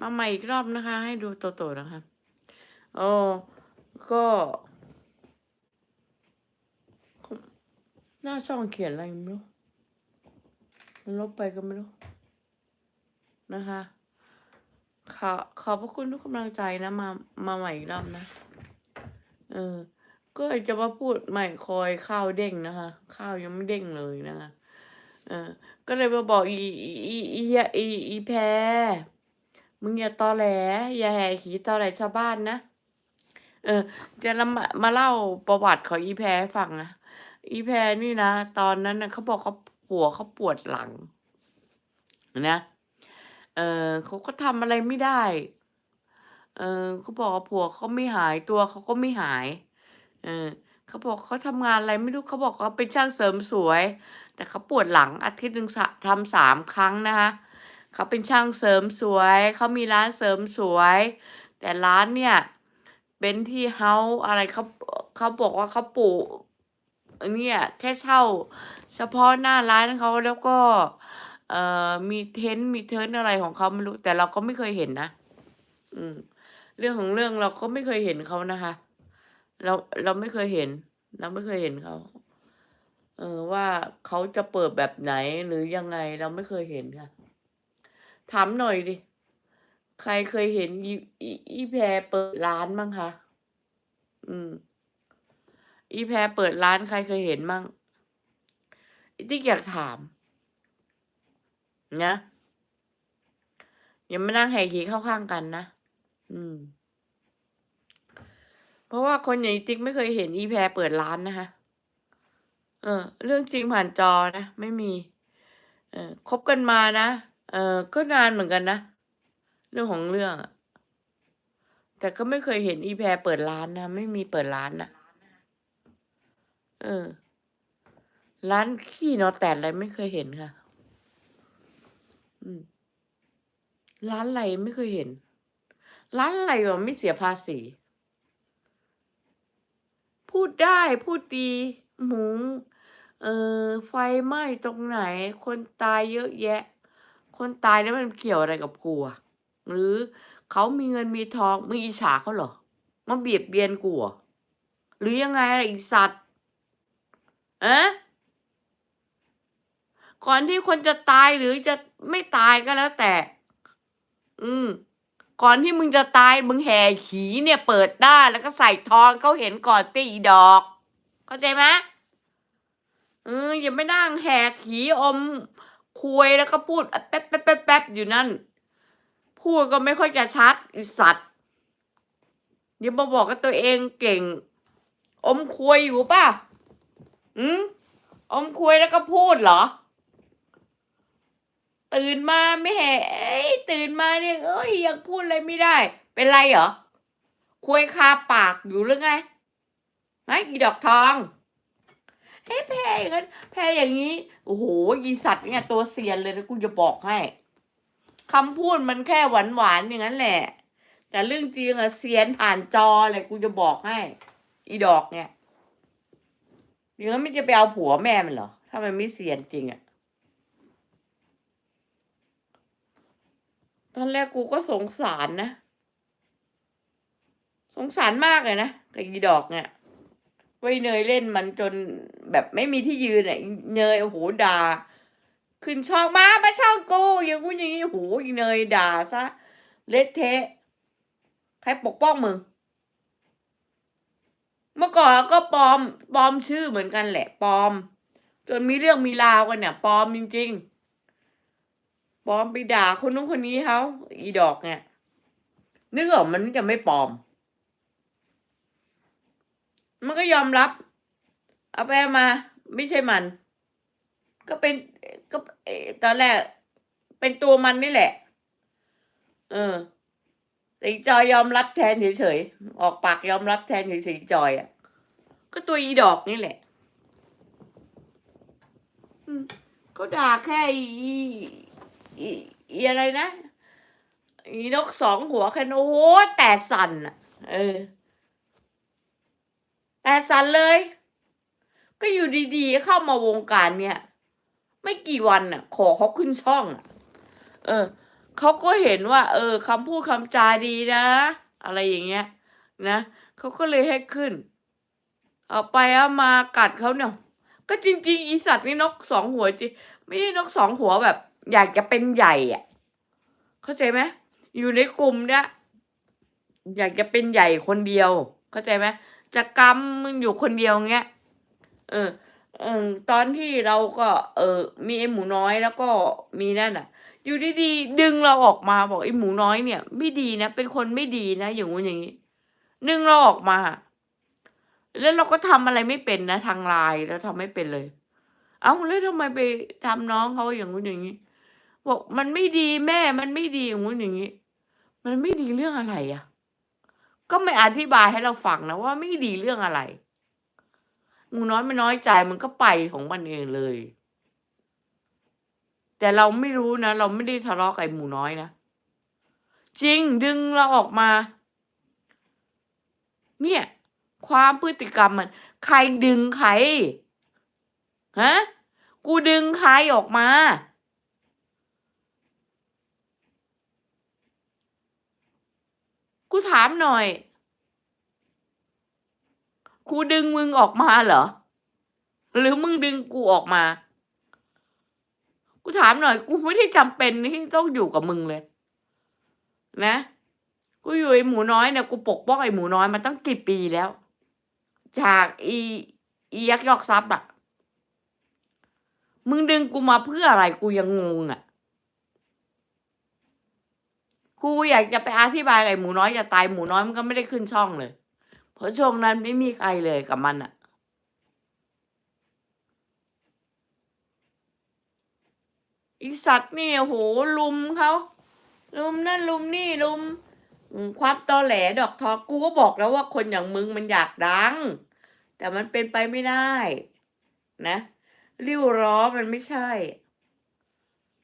มาใหม่อีกรอบนะคะ ให้ดูโตๆนะคะโอ้ก็หน้าช่องเขียนอะไรไม่รู้มันลบไปก็ไม่รู้ นะคะ ขอขอบพระคุณทุกกำลังใจนะมามาใหม่อีกรอบนะเออ ก็จะมาพูดใหม่คอยข้าวเด้งนะคะ ข้าวยังไม่เด้งเลยนะคะเออ ก็เลยมาบอกอีอีอีอีอีอีแพร มึงอย่าตอแหล อย่าแหกขีตอแหลชาวบ้านนะ เออ จะมามาเล่าประวัติของอีแพรฟังนะอีแพรนี่นะ ตอนนั้นนะเขาบอกเขาปวเขาปวดหลัง นะ เออเขาก็ทำอะไรไม่ได้ เออเขาบอกว่าผัวเขาไม่หายตัวเขาก็ไม่หาย เออเขาบอกเขาทำงานอะไรไม่รู้เขาบอกเขาเป็นช่างเสริมสวย แต่เขาปวดหลังอาทิตย์หนึ่งทำสามครั้งนะคะ เขาเป็นช่างเสริมสวย เขามีร้านเสริมสวย แต่ร้านเนี่ย เป็นที่เฮาอะไรเขาเขาบอกว่าเขาปลูกเนี่ยแค่เช่า เฉพาะหน้าร้านเขาแล้วก็เอ่อมีเทนต์มีเทิร์นอะไรของเขาไม่รู้ แต่เราก็ไม่เคยเห็นนะ อืม เรื่องของเรื่องเราก็ไม่เคยเห็นเขานะคะ เราเราไม่เคยเห็น เราไม่เคยเห็นเขาเออว่าเขาจะเปิดแบบไหนหรือยังไงเราไม่เคยเห็นค่ะ ถามหน่อยดิ ใครเคยเห็นอีอีอีแพรเปิดร้านมั้งคะ อืม อีแพรเปิดร้านใครเคยเห็นมั่งอีติ๊กอยากถาม นะอย่ามานั่งแหกขีเข้าข้างกันนะ อืม เพราะว่าคนอย่างอีติ๊กไม่เคยเห็นอีแพรเปิดร้านนะคะ เออ เรื่องจริงผ่านจอนะ ไม่มี เออคบกันมานะ เออก็นานเหมือนกันนะ เรื่องของเรื่องอะแต่ก็ไม่เคยเห็นอีแพรเปิดร้านนะ ไม่มีเปิดร้านนะเออ ร้านขี้นอแตดอะไรไม่เคยเห็นค่ะ อืม ร้านอะไรไม่เคยเห็น ร้านอะไรวะไม่เสียภาษี พูดได้พูดดี หมู เออ ไฟไหม้ตรงไหน คนตายเยอะแยะ คนตายแล้วมันเกี่ยวอะไรกับกูอะหรือเขามีเงินมีทองมึงอิจฉาเขาเหรอมาเบียดเบียนกูเหรอหรือยังไงล่ะอีสัตว์อะก่อนที่คนจะตายหรือจะไม่ตายก็แล้วแต่ อืม ก่อนที่มึงจะตายมึงแห่ขีเนี่ย เปิดได้าแล้วก็ใส่ทองเขาเห็นก่อนตีดอก เข้าใจไหมเอออย่าไม่นั่งแหกขีอม คุยแล้วก็พูดแป๊บแป๊บแป๊บแป๊บอยู่นั่น พูดก็ไม่ค่อยจะชัดอีสัตว์อย่ามาบอกกับตัวเองเก่ง อมคุยอยู่ป่ะอืมอมคุยแล้วก็พูดเหรอ ตื่นมาไม่แห่เอ้ยตื่นมาเนี่ยเอ้ยยังพูดอะไรไม่ได้ เป็นไรเหรอคุยคาปากอยู่หรือไงไอ้อีดอกทอง เฮ้ยแพ้อย่างนั้นแพ้อย่างนี้ โอ้โหอีสัตว์เนี่ยตัวเซียนเลยนะกูจะบอกให้คำพูดมันแค่หวานหวานๆอย่างนั้นแหละ แต่เรื่องจริงอะเซียนผ่านจอเลยกูจะบอกให้ อีดอกเนี่ยอย่างนั้นไม่จะไปเอาผัวแม่มันเหรอ ถ้ามันไม่เซียนจริงอะตอนแรกกูก็สงสารนะ สงสารมากเลยนะกับอีดอกเนี่ย ไว้เนยเล่นมันจนแบบไม่มีที่ยืนอะเนยโอ้โหด่า ขึ้นช่องมามาช่องกูอย่างกูอย่างนี้โอ้โหเนยด่าซะเละเทะใครปกป้องมึงเมื่อก่อนก็ปลอมปลอมชื่อเหมือนกันแหละปลอม จนมีเรื่องมีราวกันเนี่ยปลอมจริง ๆปลอมไปด่าคนนู้นคนนี้เขาอีดอกเนี่ยนึกออกมันจะไม่ปลอม มันก็ยอมรับ เอาไปมา ไม่ใช่มัน ก็เป็นก็ตอนแรก เป็นตัวมันนี่แหละ เออแต่อีจอยยอมรับแทนเฉยๆออกปากยอมรับแทนเฉยๆอีจอยอะ ก็ตัวอีดอกนี่แหละเขาด่าแค่อีอีอะไรนะอีนกสองหัวแค่นั้นโอ้แต่สั่นอะ เออ แต่สันเลย ก็อยู่ดีๆ เข้ามาวงการเนี่ย ไม่กี่วันน่ะ ขอเขาขึ้นช่องอะ เออเขาก็เห็นว่า เออคำพูดคำจาดีนะ อะไรอย่างเงี้ย นะเขาก็เลยให้ขึ้น เอาไปเอามากัดเขาเนี่ยก็จริงๆอีสัตว์นี่นกสองหัวจริงไม่ใช่นกสองหัวแบบ อยากจะเป็นใหญ่อะเข้าใจไหมอยู่ในกลุ่มเนี้ยอยากจะเป็นใหญ่คนเดียว เข้าใจไหม จะกำมึงอยู่คนเดียวเงี้ย เออ เออตอนที่เราก็ เออ มีไอ้หมูน้อยแล้วก็มีนั่นอะ อยู่ดีๆดึงเราออกมาบอกไอ้หมูน้อยเนี่ย ไม่ดีนะเป็นคนไม่ดีนะอย่างงู้นอย่างนี้ดึงเราออกมา แล้วเราก็ทำอะไรไม่เป็นนะทางไลน์แล้วทำไม่เป็นเลย เอ้าแล้วทำไมไปทำน้องเขาอย่างงู้นอย่างนี้บอกมันไม่ดีแม่มันไม่ดีอย่างงู้นอย่างนี้ มันไม่ดีเรื่องอะไรอะ ก็ไม่อธิบายให้เราฟังนะว่าไม่ดีเรื่องอะไรหมูน้อยไม่น้อยใจมันก็ไปของมันเองเลย แต่เราไม่รู้นะ เราไม่ได้ทะเลาะกับหมูน้อยนะจริงดึงเราออกมา เนี่ย ความพฤติกรรมมัน ใครดึงใครฮะกูดึงใครออกมา กูถามหน่อยกูดึงมึงออกมาเหรอ หรือมึงดึงกูออกมา กูถามหน่อย กูไม่ได้จำเป็นที่ต้องอยู่กับมึงเลย นะ กูอยู่ไอ้หมูน้อยเนี่ยกูปกป้องไอ้หมูน้อยมาตั้งกี่ปีแล้ว จากอีอียักยอกทรัพย์อะมึงดึงกูมาเพื่ออะไรกูยังงงอะ กูอยากจะไปอธิบายไอ้หมูน้อยจะตายหมูน้อยมันก็ไม่ได้ขึ้นช่องเลย เพราะช่วงนั้นไม่มีใครเลยกับมันอะอีสัตว์นี่โอ้โหลุมเขาลุมนั่นลุมนี่ลุมอืมความตอแหลดอกทอกูก็บอกแล้วว่าคนอย่างมึงมันอยากดัง แต่มันเป็นไปไม่ได้ นะริ้วล้อมันไม่ใช่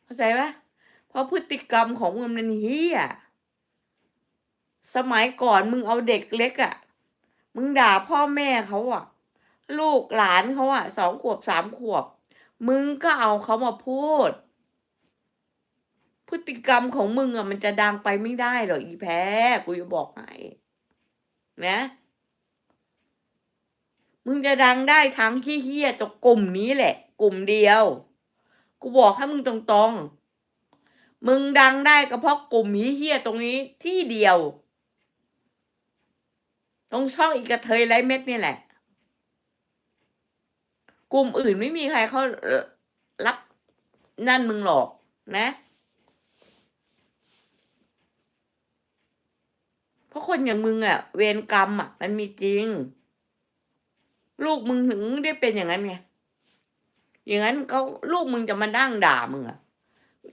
เข้าใจไหม ราะพฤติกรรมของมึงมันเฮียสมัยก่อนมึงเอาเด็กเล็กอะ่ะ มึงด่าพ่อแม่เขาอะ่ะ ลูกหลานเขาอะ่ะสองขวบสามขวบ มึงก็เอาเขามาพูด พฤติกรรมของมึงอะมันจะดังไปไม่ได้หรอกอีแพ้กูจะบอกให้นะมึงจะดังได้ทั้งขี้เฮี้ยๆตัวกลุ่มนี้แหละ กลุ่มเดียว กูบอกให้มึงตรงๆ มึงดังได้ก็เพราะกลุ่มเฮี้ยตรงนี้ที่เดียว ตรงช่องอีกระเทยไรเม็ดนี่แหละ กลุ่มอื่นไม่มีใครเขารับนั่นมึงหรอกนะ เพราะคนอย่างมึงอะ่ะ เวรกรรมอะ่ะ มันมีจริง ลูกมึงถึงได้เป็นอย่างนั้นไง อย่างนั้นเขาลูกมึงจะมาดั้งด่ามึงอะ่ะ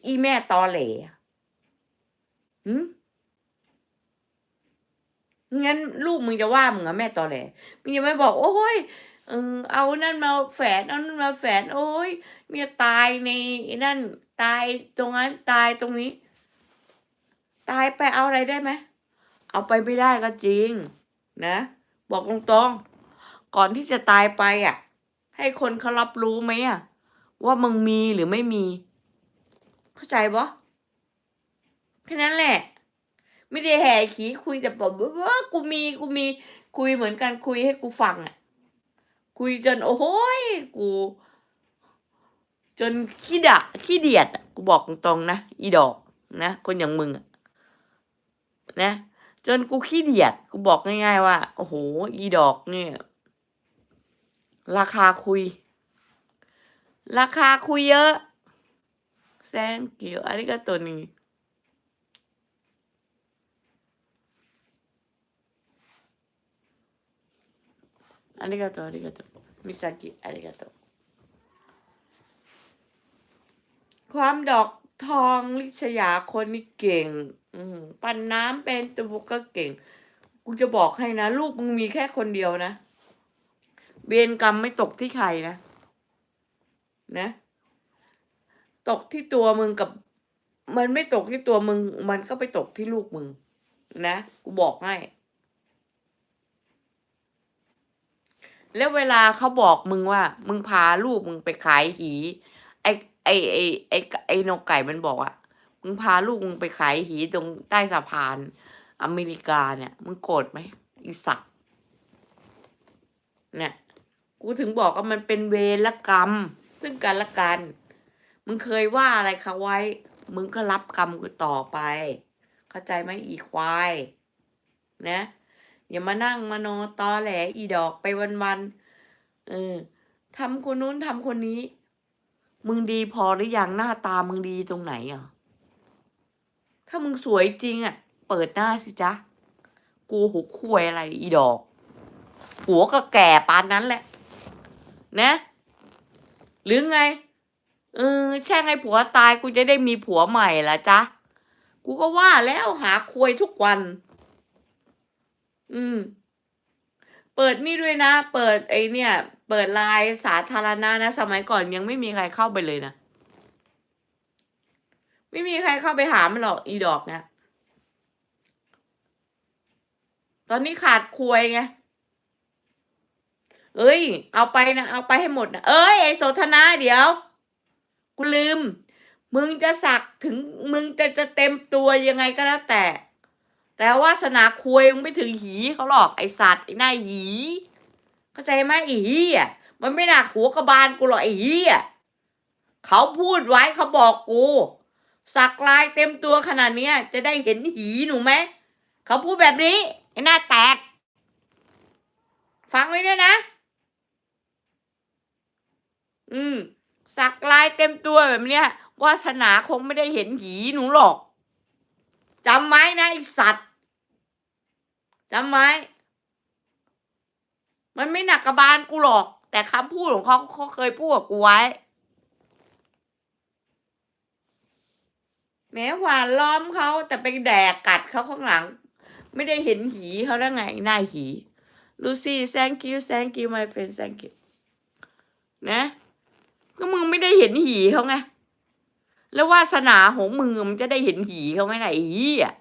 อีแม่ตอเหล่หืมงั้นลูกมึงจะว่ามึงอะแม่ตอแหลมึงจะไม่บอก โอ้ยเออเอานั่นมาแฝนเอานั่นมาแฝนโอ้ยเมียตายในนั่น ตายตรงนั้นตายตรงนี้ ตายไปเอาอะไรได้ไหมเอาไปไม่ได้ก็จริง นะ บอกตรงๆก่อนที่จะตายไปอะ ให้คนเขารับรู้ไหมอะ ว่ามึงมีหรือไม่มี เข้าใจปะแค่นั้นแหละ ไม่ได้แห่ขี้คุยแต่บอกว่ากูมีกูมี คุยเหมือนกันคุยให้กูฟังอะ คุยจนโอ้โหยกู จนขี้ดะขี้เดียดกูบอกตรงๆนะอีดอกนะคนอย่างมึงนะ จนกูขี้เดียด กูบอกง่าย ๆ ว่า โอ้โหอีดอกเนี่ย ราคาคุย ราคาคุยเยอะ แซงเกี่ยวอันนี้ก็ตัวนี้ ありがとう、ありがとう。みさき、ありがとう。ความดอกทองลิษยาคนนี่เก่ง อืมปั่นน้ำเป็นตัวก็เก่ง กูจะบอกให้นะ ลูกมึงมีแค่คนเดียวนะ เวรกรรมไม่ตกที่ใครนะ นะ ตกที่ตัวมึงกับ มันไม่ตกที่ตัวมึง มันก็ไปตกที่ลูกมึง นะกูบอกให้แล้วเวลาเขาบอกมึงว่า มึงพาลูกมึงไปขายหีไอไอไอไอไอนกไก่มันบอกอะมึงพาลูกมึงไปขายหีตรงใต้สะพานอเมริกาเนี่ย มึงโกรธไหมอีสัตว์เนี่ย กูถึงบอกว่ามันเป็นเวรกรรม ซึ่งกันและกัน มึงเคยว่าอะไรเขาไว้ มึงก็รับกรรมกูต่อไป เข้าใจไหมอีควายนะอย่ามานั่งมโนตอแหลอีดอกไปวันๆเออทำคนนู้นทำคนนี้ มึงดีพอหรือยังหน้าตามึงดีตรงไหนอะถ้ามึงสวยจริงอะ เปิดหน้าสิจ๊ะ กูหูควยอะไรอีดอก หัวก็แก่ปานนั้นแหละ นะ หรือไง เออ แช่งให้ผัวตายกูจะได้มีผัวใหม่ละจ๊ะ กูก็ว่าแล้วหาควยทุกวัน อืม เปิดนี่ด้วยนะ เปิดไอเนี่ย เปิดไลน์สาธารณะนะ สมัยก่อนยังไม่มีใครเข้าไปเลยนะ ไม่มีใครเข้าไปหามันหรอกอีดอกเนะตอนนี้ขาดควยไงเอ้ย เอาไปนะ เอาไปให้หมดนะ เอ้ย ไอโสธนาเดี๋ยว กูลืม มึงจะสักถึงมึงจะจะเต็มตัวยังไงก็แล้วแต่ แต่วาสนาควยมึงไม่ถึงหีเขาหรอกไอสัตว์ไอหน้าหีเข้าใจไหมไอหีอะมันไม่หนักหัวกระบาลกูหรอกไอหีอะเขาพูดไว้เขาบอกกู สักลายเต็มตัวขนาดเนี้ยจะได้เห็นหีหนูไหมเขาพูดแบบนี้ไอหน้าแตก ฟังไว้ด้วยนะ อืม สักลายเต็มตัวแบบเนี้ยวาสนาคงไม่ได้เห็นหีหนูหรอกจำไว้นะไอสัตว์จำไว้มันไม่หนักกระบาลกูหรอก แต่คำพูดของเขาเขาเคยพูดกับกูไว้ แม้หวานล้อมเขาแต่ไปแดกกัดเขาข้างหลัง ไม่ได้เห็นหีเขาแล้วไงหน้าหีลูซี่ thank you thank you my friend thank you นะ ก็มึงไม่ได้เห็นหีเขาไง แล้ววาสนาของมึงอมันจะได้เห็นหีเขาไหมไหนหีอะ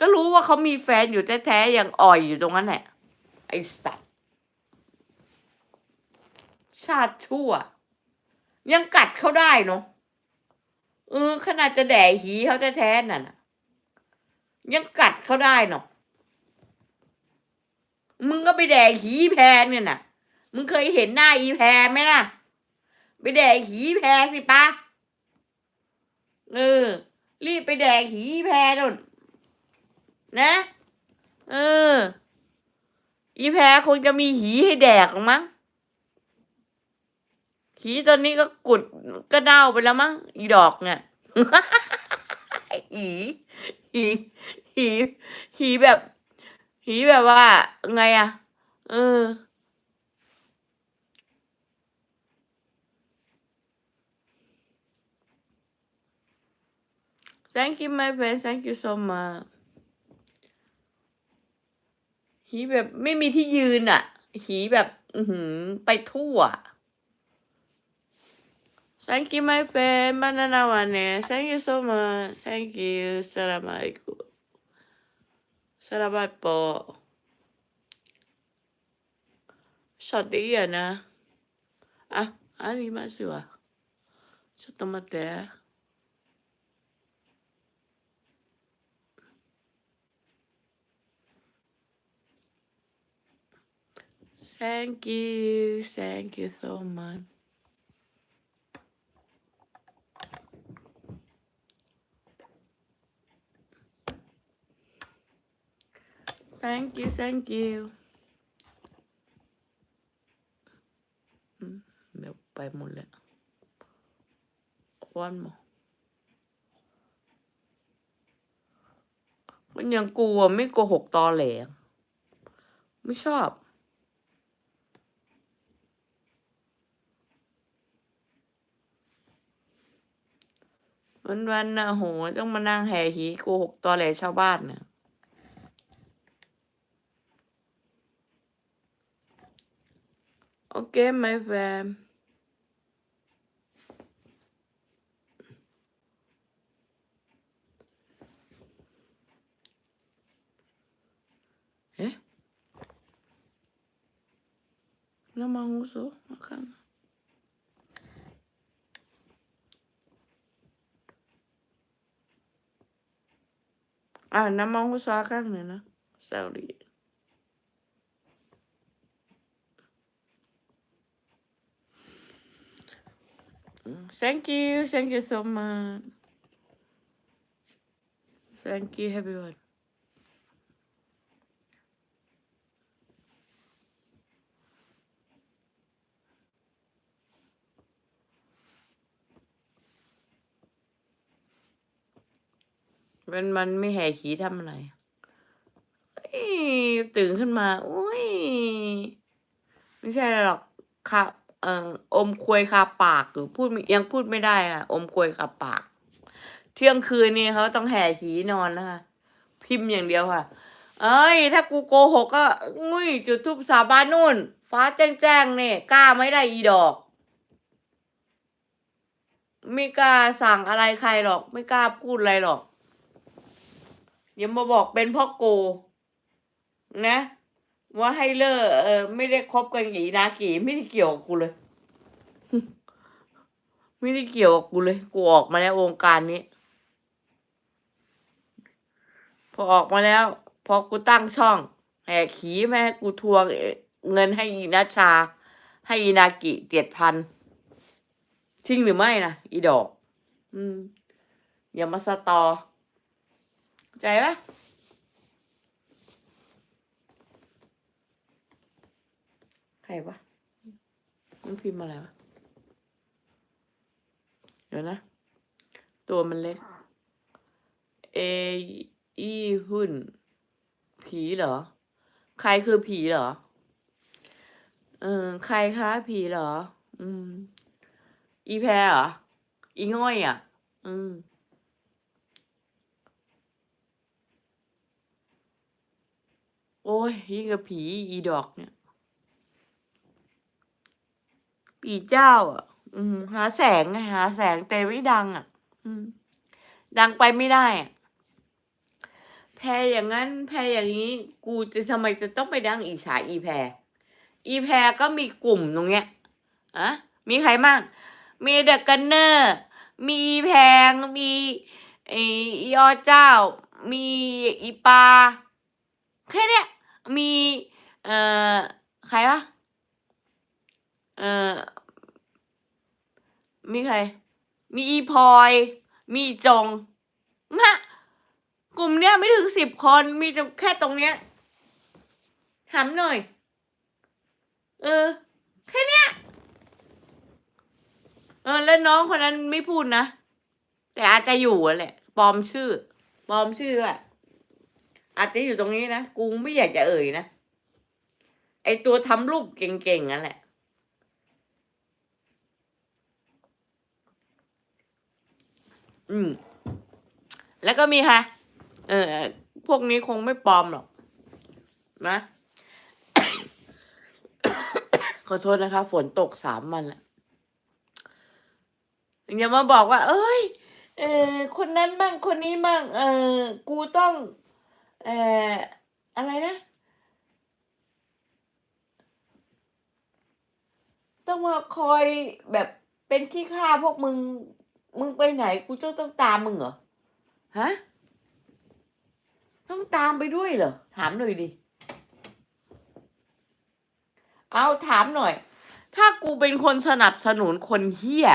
ก็รู้ว่าเขามีแฟนอยู่แท้ๆอยังอ่อยอยู่ตรงนั้นแหละไอสัตว์ชาติชั่ว ยังกัดเขาได้เนาะเออขนาดจะแด่หีเขาแท้ๆนั่นน่ะยังกัดเขาได้เนาะมึงก็ไปแด่หีแพรเนี่ยน่ะ มึงเคยเห็นหน้าอีแพรไหมล่ะ ไปแดกหีแพรสิปะเออ รีบไปแดกหีแพรนู่นนะ เออ อีแพรคงจะมีหีให้แดกหรอกมั้ง หีตอนนี้ก็กุดก็เน่าไปแล้วมั้ง อีดอกเนี่ยหีหีหีหีแบบ หีแบบว่าไงอะเออ thank you my friend thank you so much หีแบบไม่มีที่ยืนอ่ะ หีแบบ อือหือ ไปทั่ว thank you my friend banana one thank you so much thank you assalamualaikum selamat po ช็อตดีอะนะ อ่ะありますわちょっと待って Thank you. Thank you so much. Thank you. Thank you. เดี๋ยวไปหมดแล้ววันหมมันยังกลัวไม่โกหกตอแหลไม่ชอบ วันวันนะโหต้องมานั่งแห่หีโกหกตอแหลชาวบ้านเนี่ยโอเคไหมแฟมเอ๊ะแล้วมาหูโซมาข้าง À năm ông có xóa khác nữa nữa. Sao đi. Thank you, thank you so much. Thank you everyone. When มันไม่แห่ขีทำอะไรเอ้ยตื่นขึ้นมาโอ้ย ไม่ใช่หรอกค่ะเอ่ออมควยคาปากหรือพูดยังพูดไม่ได้อะ อมควยคาปาก เที่ยงคืนนี่เขาต้องแห่ขีนอนนะคะ พิมพ์อย่างเดียวค่ะ เอ้ย ถ้ากูโกหกก็งุ้ยจุดทุบสาบานนู่น ฟ้าแจ้งแจ้งเนี่ยกล้าไม่ได้อีดอก ไม่กล้าสั่งอะไรใครหรอก ไม่กล้าพูดอะไรหรอก อย่ามาบอกเป็นพ่อโก นะ ว่าให้เลิกเออไม่ได้คบกันกี่นากี่ไม่ได้เกี่ยวกับกูเลย ไม่ได้เกี่ยวกับกูเลย กูออกมาแล้ววงการนี้ พอออกมาแล้ว พอกูตั้งช่องแหกขีแม่กูทวงเงินให้อีนาชา ให้อีนากิเจ็ดพันทิ้งหรือไม่นะอีดอก อืม อย่ามาสตอ ใจปะใครวะมันพิมพ์อะไรวะ เดี๋ยวนะ ตัวมันเล็ก เออีหุ่น ผีเหรอ ใครคือผีเหรอ เออใครคะผีเหรอ อืม อีแพรเหรอ อีง่อยอะ อืม โอ้ยยิ่งกับผีอีดอกเนี่ย ผีเจ้า อะ อืม หาแสงไงหาแสงแต่ไม่ดัง อะ อืม ดังไปไม่ได้อะแพรอย่างนั้น แพรอย่างนี้ กูจะทำไมจะต้องไปดังอีสาอีแพรอีแพรก็มีกลุ่มตรงเนี้ยอะมีใครมั่งมีเดอะกันเนอร์ มีแพง มีไออีอเจ้า มีอีปาแค่เนี้ย มีเอ่อใครวะเอ่อมีใคร มีอีพลอย มีจงนะกลุ่มเนี้ยไม่ถึงสิบคนมีแต่แค่ตรงเนี้ยถามหน่อย เออ แค่เนี้ยเออแล้วน้องคนนั้นไม่พูดนะ แต่อาจจะอยู่อะแหละปลอมชื่อปลอมชื่อด้วย อาจจะอยู่ตรงนี้นะกูไม่อยากจะเอ่ยนะไอตัวทำรูปเก่งๆนั่นแหละ อืม แล้วก็มีค่ะ เออพวกนี้คงไม่ปลอมหรอก นะ ขอโทษนะคะ ฝนตกสามวันแล้วอย่ามาบอกว่า เอ้ย เออคนนั้นบ้างคนนี้บ้างเออกูต้อง เอออะไรนะ ต้องมาคอยแบบเป็นขี้ข้าพวกมึง มึงไปไหนกูจะต้องตามมึงเหรอ ฮะ ต้องตามไปด้วยเหรอ ถามหน่อยดิ เอาถามหน่อย ถ้ากูเป็นคนสนับสนุนคนเฮี้ย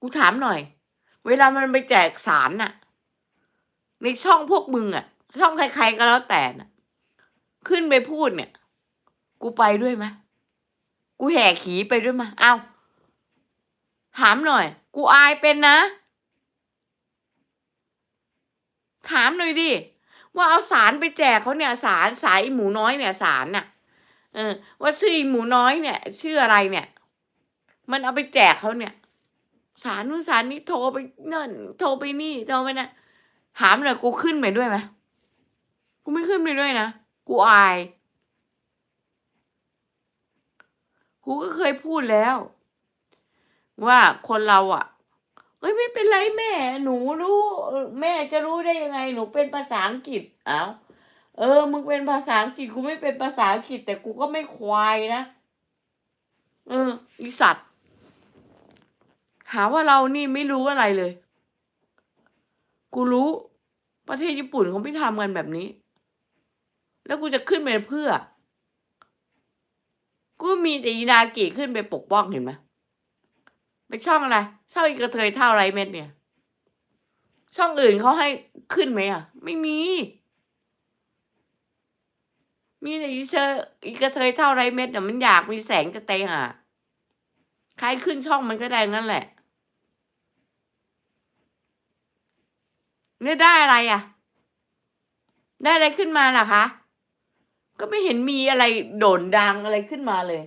กูถามหน่อย เวลามันไปแจกสารน่ะ ในช่องพวกมึงอะช่องใครๆก็แล้วแต่น่ะขึ้นไปพูดเนี่ย กูไปด้วยไหมกูแห่ขีไปด้วยไหมเอาถามหน่อย กูอายเป็นนะ ถามหน่อยดิ ว่าเอาสารไปแจกเขาเนี่ยสารสายหมูน้อยเนี่ยสารน่ะ เออ ว่าชื่อหมูน้อยเนี่ย ชื่ออะไรเนี่ย มันเอาไปแจกเขาเนี่ย สารนู้นสารนี้โทรไปนั่นโทรไปนี่โทรไปนั่น ถามหน่อยกูขึ้นไปด้วยไหมกูไม่ขึ้นไปด้วยนะ กูอาย กูก็เคยพูดแล้ว ว่าคนเราอะเอ้ยไม่เป็นไรแม่ หนูรู้ แม่จะรู้ได้ยังไง หนูเป็นภาษาอังกฤษเอ้าเออ มึงเป็นภาษาอังกฤษกูไม่เป็นภาษาอังกฤษ แต่กูก็ไม่ควายนะเอออีสัตว์ หาว่าเรานี่ไม่รู้อะไรเลย กูรู้ ประเทศญี่ปุ่นเขาไม่ทำกันแบบนี้ แล้วกูจะขึ้นไปเพื่อ กูมีแต่อีนากิขึ้นไปปกป้องเห็นไหมไปช่องอะไรช่องอีกระเทยเท่าไรเม็ดเนี่ย ช่องอื่นเขาให้ขึ้นไหมอะ ไม่มี มีแต่อีเชอร์อีกระเทยเท่าไรเม็ดอะมันอยากมีแสงจะเตะอะใครขึ้นช่องมันก็ได้งั้นแหละ เนี่ได้อะไรอะ ได้อะไรขึ้นมาล่ะคะ ก็ไม่เห็นมีอะไรโด่นดังอะไรขึ้นมาเลย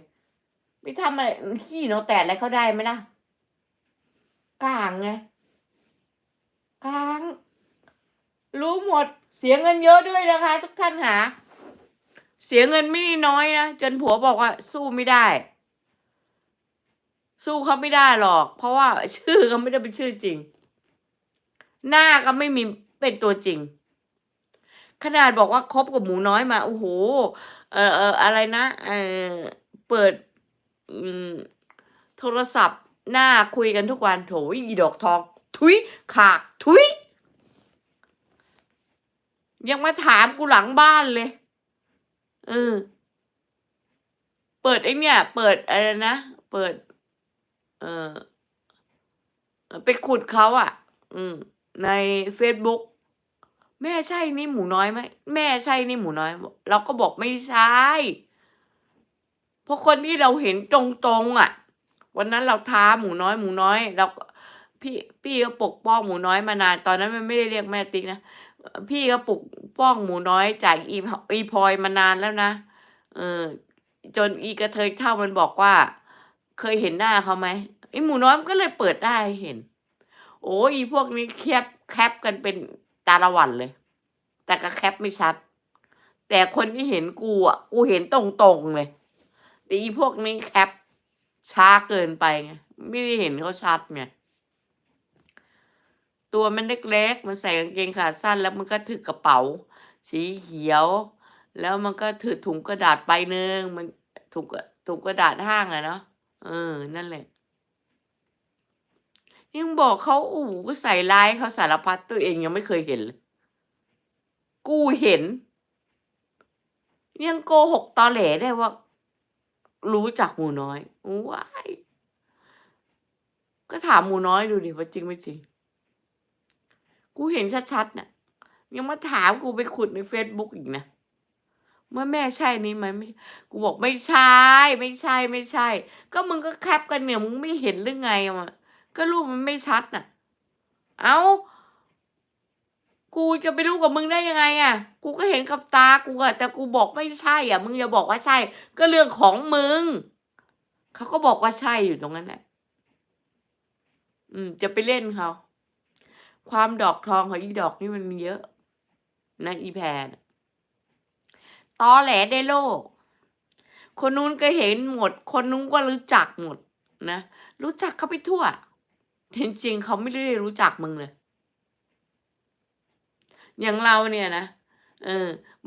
ไม่ทำอะไรขี้เนาะแต่อะไรเขาได้ไหมล่ะกลางไงกลาง รู้หมด เสียเงินเยอะด้วยนะคะ ทุกท่านหา เสียเงินไม่น้อยนะจนผัวบอกว่า สู้ไม่ได้ สู้เขาไม่ได้หรอก เพราะว่าชื่อเขาไม่ได้เป็นชื่อจริง หน้าก็ไม่มีเป็นตัวจริง ขนาดบอกว่าคบกับหมูน้อยมา โอ้โห เออเอออะไรนะเออเปิดอืมโทรศัพท์หน้าคุยกันทุกวันโถอีดอกทอง ทุยขากทุยยังมาถามกูหลังบ้านเลยเออเปิดไอ้เนี่ย เปิดอะไรนะ เปิด เออไปขุดเขาอะ่ะ อืม ในเฟซบุ๊กแม่ใช่นี่หมูน้อยไหมแม่ใช่นี่หมูน้อย เราก็บอกไม่ใช่เพราะคนที่เราเห็นตรงๆอะ วันนั้นเราท้าหมูน้อยหมูน้อย เราก็พี่พี่ก็ปกป้องหมูน้อยมานาน ตอนนั้นมันไม่ได้เรียกแม่ติ๊กนะพี่ก็ปกป้องหมูน้อยจากอีอีพลอยมานานแล้วนะเออจนอีกระเทยเท่ามันบอกว่า เคยเห็นหน้าเขาไหมไอหมูน้อยมันก็เลยเปิดได้เห็น โอ้อีพวกนี้แคปแคปกันเป็นตาละวันเลย แต่ก็แคปไม่ชัด แต่คนที่เห็นกูอะกูเห็นตรงๆเลยแต่อีพวกนี้แคปช้าเกินไปไงไม่ได้เห็นเขาชัดไงตัวมันเล็กๆมันใส่กางเกงขาสั้น แล้วมันก็ถือกระเป๋า สีเขียว แล้วมันก็ถือถุงกระดาษใบหนึ่งมันถุงกระถุงกระดาษห้างอะเนาะเออนั่นแหละ ยังบอกเขาอ้โหก็ใส่ร้ายเขาสารพัดตัวเองยังไม่เคยเห็นเลยกูเห็น ยังโกหกตอแหลได้ว่า รู้จักหมูน้อยว้ายก็ถามหมูน้อยดูดิว่าจริงไม่จริง กูเห็นชัดๆเนี่ยยังมาถามกูไปขุดในเฟซบุ๊กอีกนะเมื่อแม่ใช่นี้ไหมไม่กูบอกไม่ใช่ ไม่ใช่ไม่ใช่ ก็มึงก็แคปกันเนี่ยมึงไม่เห็นหรือไงอะ ก็รูปมันไม่ชัดน่ะ เอา้า กูจะไปรู้กับมึงได้ยังไงอะ กูก็เห็นกับตากูอะแต่กูบอกไม่ใช่อะ มึงอย่าบอกว่าใช่ ก็เรื่องของมึง เขาก็บอกว่าใช่อยู่ตรงนั้นแหละ อืม จะไปเล่นเขา ความดอกทองของอีดอกนี่มันมีเยอะ นะอีแพนตอแหลได้โลก คนนู้นก็เห็นหมด คนนู้นก็รู้จักหมดนะ รู้จักเขาไปทั่ว จริงๆเขาไม่ได้รู้จักมึงเลย อย่างเราเนี่ยนะเออ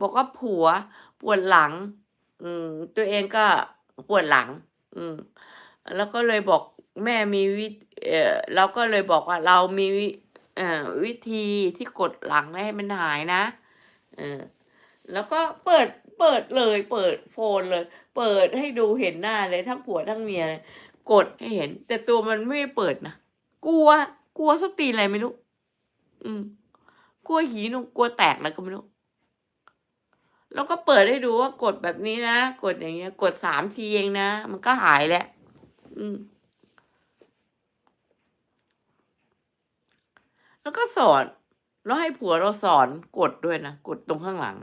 บอกว่าผัวปวดหลัง อืม ตัวเองก็ปวดหลัง อืม แล้วก็เลยบอกแม่มีวิเออเราก็เลยบอกว่าเรามีวิเอ่อวิธีที่กดหลังให้มันหายนะเออแล้วก็เปิดเปิดเลย เปิดโฟนเลย เปิดให้ดูเห็นหน้าเลยทั้งผัวทั้งเมียเลย กดให้เห็น แต่ตัวมันไม่เปิดนะ กลัว กลัวสตีอะไรไม่รู้ อืม กลัวหีหนูกลัวแตกอะไรก็ไม่รู้ แล้วก็เปิดให้ดูว่ากดแบบนี้นะ กดอย่างเงี้ย กดสามทีเองนะ มันก็หายแล้ว อืม แล้วก็สอนแล้วให้ผัวเราสอนกดด้วยนะ กดตรงข้างหลัง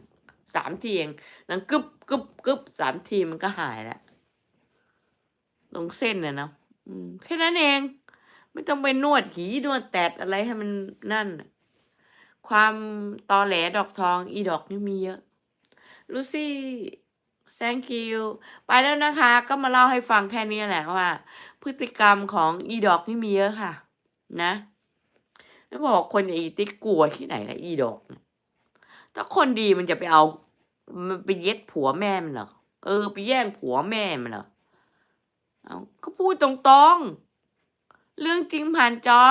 สามทีเองนังกึบกึบกึบสามทีมันก็หายแล้วตรงเส้นน่ะเนะแค่นั้นเอง ไม่ต้องไปนวดหีนวดแตดอะไรให้มันนั่น ความตอแหลดอกทองอีดอกนี่มีเยอะลูซี่ thank you ไปแล้วนะคะ ก็มาเล่าให้ฟังแค่นี้แหละว่า พฤติกรรมของอีดอกนี่มีเยอะค่ะ นะไม่บอกคนอีติ๊กกลัวที่ไหนนะอีดอกถ้าคนดีมันจะไปเอา มันไปเย็ดผัวแม่มันเหรอเออ ไปแย่งผัวแม่มันเหรอเอาก็พูดตรงๆ เรื่องจริงผ่านจอ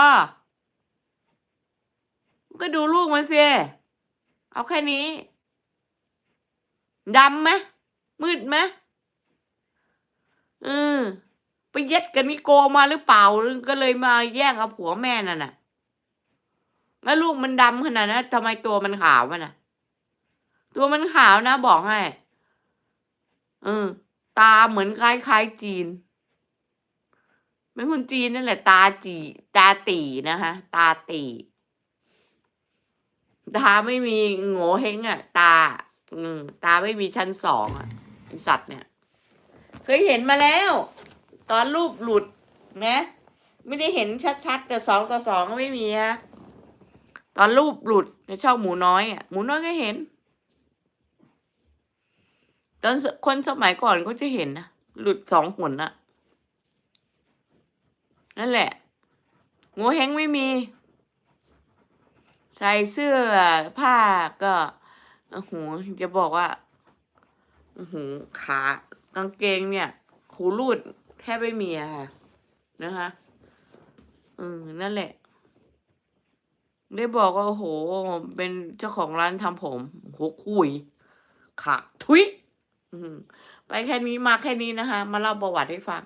ก็ดูลูกมันสิเอาแค่นี้ดำไหมมืดไหมเออไปเย็ดกับนิโกมาหรือเปล่าก็เลยมาแย่งเอาผัวแม่นั่นน่ะแล้วลูกมันดำขนาดนั้นทำไมตัวมันขาวมันน่ะ ตัวมันขาวนะ บอกให้เออตาเหมือนคล้ายๆจีน เป็นคนจีนนั่นแหละ ตาจีตาตีนะคะตาตีตาไม่มีโง่เฮงอะ ตาอืมตาไม่มีชั้นสองอะสัตว์เนี่ย เคยเห็นมาแล้ว ตอนรูปหลุดนะไม่ได้เห็นชัดๆแต่สองต่อสองก็ไม่มีฮะตอนรูปหลุดในช่องหมูน้อยอะหมูน้อยก็เห็น ตอนคนสมัยก่อนก็จะเห็นนะหลุดสองหนน่ะ นั่นแหละงัวเฮงไม่มี ใส่เสื้อผ้าก็โอ้โหจะบอกว่าโอ้โหขากางเกงเนี่ยหูรูดแทบไม่มีอะค่ะนะคะอืมนั่นแหละ ได้บอกว่าโอ้โห เป็นเจ้าของร้านทำผมโหคุยขาทุยไปแค่นี้มาแค่นี้นะคะ มาเล่าประวัติให้ฟัง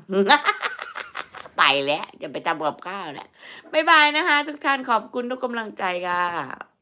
ไปแล้ว จะไปทำกับข้าวแล้วบ๊ายบายนะคะ ทุกท่านขอบคุณทุกกำลังใจค่ะ